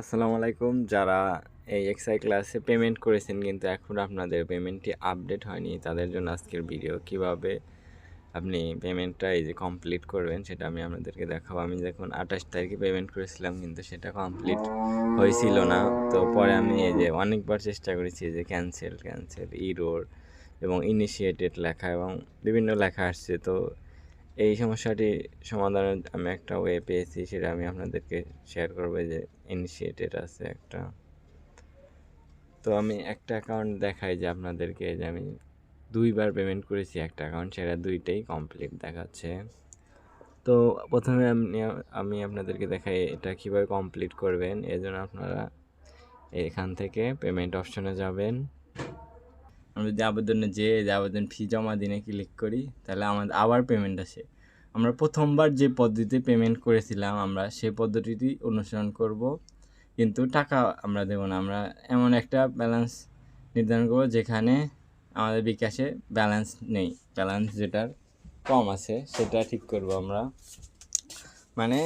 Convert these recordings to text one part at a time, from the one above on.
আসসালামু আলাইকুম। যারা এই এক্সাই ক্লাসে পেমেন্ট করেছেন কিন্তু এখন আপনাদের পেমেন্টটি আপডেট হয়নি, তাদের জন্য আজকের ভিডিও কীভাবে আপনি পেমেন্টটা এই যে কমপ্লিট করবেন সেটা আমি আপনাদেরকে দেখাবো। আমি যখন আঠাশ তারিখে পেমেন্ট করেছিলাম কিন্তু সেটা কমপ্লিট হয়েছিল না। তো পরে আমি এই যে অনেকবার চেষ্টা করেছি যে ক্যান্সেল ক্যান্সেল ইরোর এবং ইনিশিয়েটেড লেখা এবং বিভিন্ন লেখা আসছে। তো এই সমস্যাটি সমাধানের আমি একটা ওয়ে পেয়েছি, সেটা আমি আপনাদেরকে শেয়ার করব যে ইনিশিয়েটেড আছে একটা। তো আমি একটা অ্যাকাউন্ট দেখাই যে আপনাদেরকে যে আমি দুইবার পেমেন্ট করেছি একটা অ্যাকাউন্ট সেটা দুইটাই কমপ্লিট দেখাচ্ছে। তো প্রথমে আমি আমি আপনাদেরকে দেখাই এটা কীভাবে কমপ্লিট করবেন এই জন্য আপনারা এখান থেকে পেমেন্ট অপশনে যাবেন। আমরা যদি আবেদনে যে আবেদন ফি জমা দিনে ক্লিক করি, তাহলে আমাদের আবার পেমেন্ট আসে। আমরা প্রথমবার যে পদ্ধতিতে পেমেন্ট করেছিলাম আমরা, সেই পদ্ধতিটি অনুসরণ করব। কিন্তু টাকা আমরা দেবো না, আমরা এমন একটা ব্যালেন্স নির্ধারণ করব যেখানে আমাদের বিকাশে ব্যালেন্স নেই। ব্যালেন্স যেটার কম আছে, সেটা ঠিক করব আমরা। মানে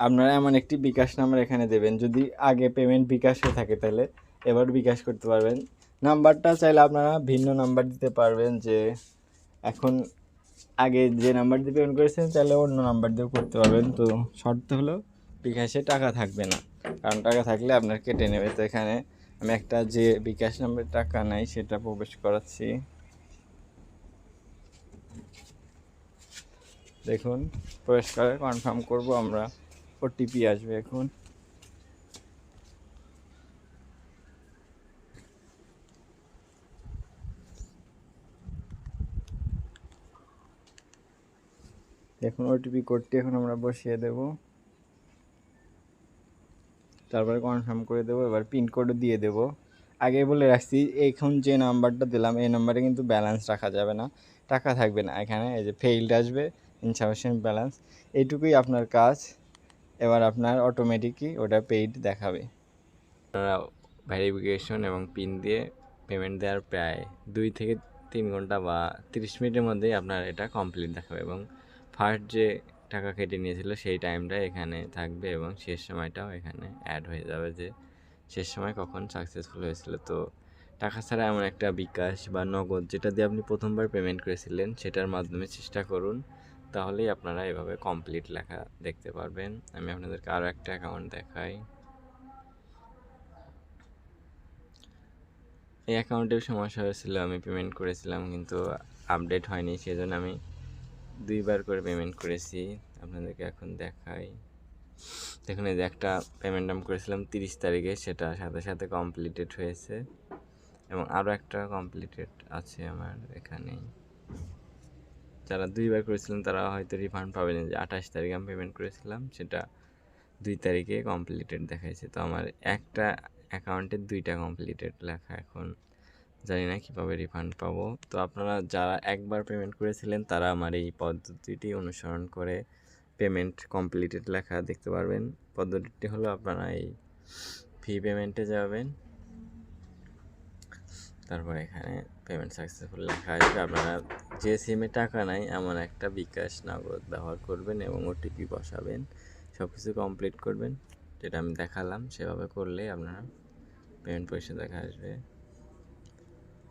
আপনারা এমন একটি বিকাশ নাম্বার এখানে দেবেন, যদি আগে পেমেন্ট বিকাশ হয়ে থাকে তাহলে এবার বিকাশ করতে পারবেন। নাম্বারটা চাইলে আপনারা ভিন্ন নাম্বার দিতে পারবেন যে এখন আগে যে নাম্বার দিয়ে পেমেন্ট করেছেন, তাহলে অন্য নাম্বার দিয়েও করতে পারবেন। তো শর্ত হলো, বিকাশে টাকা থাকবে না। কারণ টাকা থাকলে আপনার কেটে নেবে। তো এখানে আমি একটা যে বিকাশ নাম্বার টাকা নাই, সেটা প্রবেশ করাচ্ছি। দেখুন, প্রবেশ করে কনফার্ম করব আমরা। ওটিপি আসবে এখন। দেখুন ওটিপি কোডটি এখন আমরা বসিয়ে দেব। তারপরে কনফার্ম করে দেবো, এবার পিনকোডও দিয়ে দেব। আগে বলে রাখছি, এখন যে নাম্বারটা দিলাম, এই নাম্বারে কিন্তু ব্যালেন্স রাখা যাবে না। টাকা থাকবে না এখানে, এই যে ফেইল্ড আসবে ইনসাফিসিয়েন্ট ব্যালেন্স এইটুকুই আপনার কাজ। এবার আপনার অটোমেটিকই ওটা পেইড দেখাবে। আপনারা ভেরিফিকেশন এবং পিন দিয়ে পেমেন্ট দেওয়ার প্রায় দুই থেকে তিন ঘণ্টা বা তিরিশ মিনিটের মধ্যেই আপনার এটা কমপ্লিট দেখাবে এবং ফার্স্ট যে টাকা কেটে নিয়েছিল সেই টাইমটা এখানে থাকবে এবং শেষ সময়টাও এখানে অ্যাড হয়ে যাবে যে শেষ সময় কখন সাকসেসফুল হয়েছিল। তো টাকা ছাড়া এমন একটা বিকাশ বা নগদ যেটা দিয়ে আপনি প্রথমবার পেমেন্ট করেছিলেন সেটার মাধ্যমে চেষ্টা করুন, তাহলেই আপনারা এভাবে কমপ্লিট লেখা দেখতে পারবেন। আমি আপনাদেরকে আরও একটা অ্যাকাউন্ট দেখাই। এই অ্যাকাউন্টের সমস্যা হয়েছিল, আমি পেমেন্ট করেছিলাম কিন্তু আপডেট হয়নি, সেজন্য আমি দুইবার করে পেমেন্ট করেছি। আপনাদেরকে এখন দেখাই। এই যে একটা পেমেন্ট আমি করেছিলাম তিরিশ তারিখে, সেটা সাথে সাথে কমপ্লিটেড হয়েছে। এবং আরও একটা কমপ্লিটেড আছে আমার এখানেই যারা দুইবার করেছিলেন, তারা হয়তো রিফান্ড পাবেন যে আঠাশ তারিখে আমি পেমেন্ট করেছিলাম, সেটা দুই তারিখে কমপ্লিটেড দেখাইছে। তো আমার একটা অ্যাকাউন্টে দুইটা কমপ্লিটেড লেখা এখন। জানি না কীভাবে রিফান্ড পাবো। তো আপনারা যারা একবার পেমেন্ট করেছিলেন, তারা আমার এই পদ্ধতিটি অনুসরণ করে পেমেন্ট কমপ্লিটেড লেখা দেখতে পারবেন। পদ্ধতিটি হলো আপনারা এই ফি পেমেন্টে যাবেন, তারপর এখানে পেমেন্ট সাকসেসফুল লেখা আসবে। আপনারা যে সিমে টাকা নাই, এমন একটা বিকাশ নগদ ব্যবহার করবেন এবং ওটিপি বসাবেন সব কিছু কমপ্লিট করবেন। যেটা আমি দেখালাম, সেভাবে করলে আপনারা পেমেন্ট পয়সা দেখা আসবে।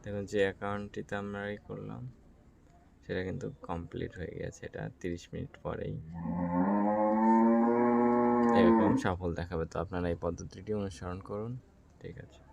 দেখুন, যে অ্যাকাউন্টটিতে আমরা ই করলাম, সেটা কিন্তু কমপ্লিট হয়ে গেছে। এটা তিরিশ মিনিট পরেই। এরকম সফল দেখাবে। তো আপনারা এই পদ্ধতিটি অনুসরণ করুন। ঠিক আছে।